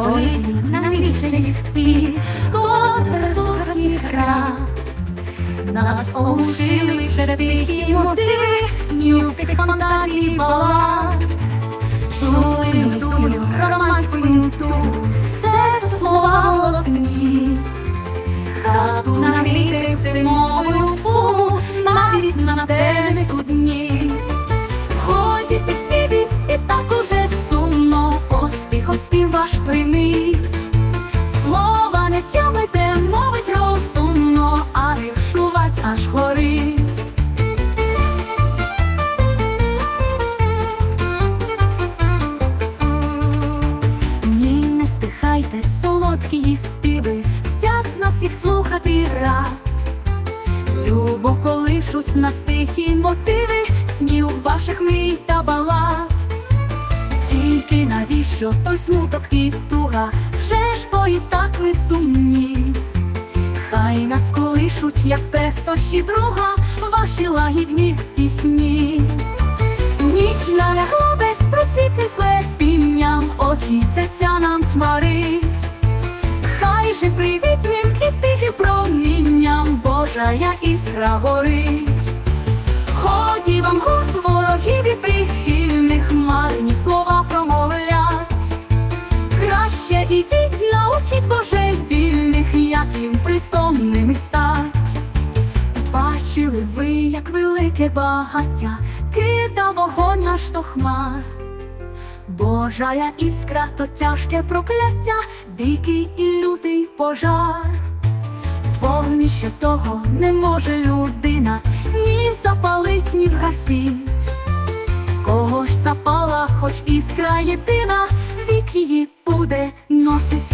Твої навічних всіх, хто безсухих рад, нас оглушили вже тихі мотиви, снів тих фантазій балад. Чули мтую, громадську ту все це слова голосні. Хату намітив зимовою фу, навіть на те поспіхом спів ваш приміть. Слова не тямите, мовить розумно, а віршувать аж горить. Ні, не стихайте, солодкі її співи, всяк з нас їх слухати рад. Любо колишуть нас тихі мотиви, снів ваших мрій та балад. Тільки навіщо той смуток і туга, вже ж бо і так ви сумні. Хай нас колишуть, як пестощі друга, ваші лагідні пісні. Ніч налягла безпросвітним склепінням, очі серця нам тьмарить. Хай же привітним і тихим промінням Божая іскра горить. Ході вам гурт ворогів і прихильних Ідіть, научіть божевільних, як їм притомними стать. Бачили ви, як велике багаття кидав вогонь аж до хмар. Божая іскра то тяжке прокляття, дикий і лютий пожар. Вогнище того не може людина ні запалить, ні вгасіть. В кого ж запала, хоч іскра єдина, вік її буде носить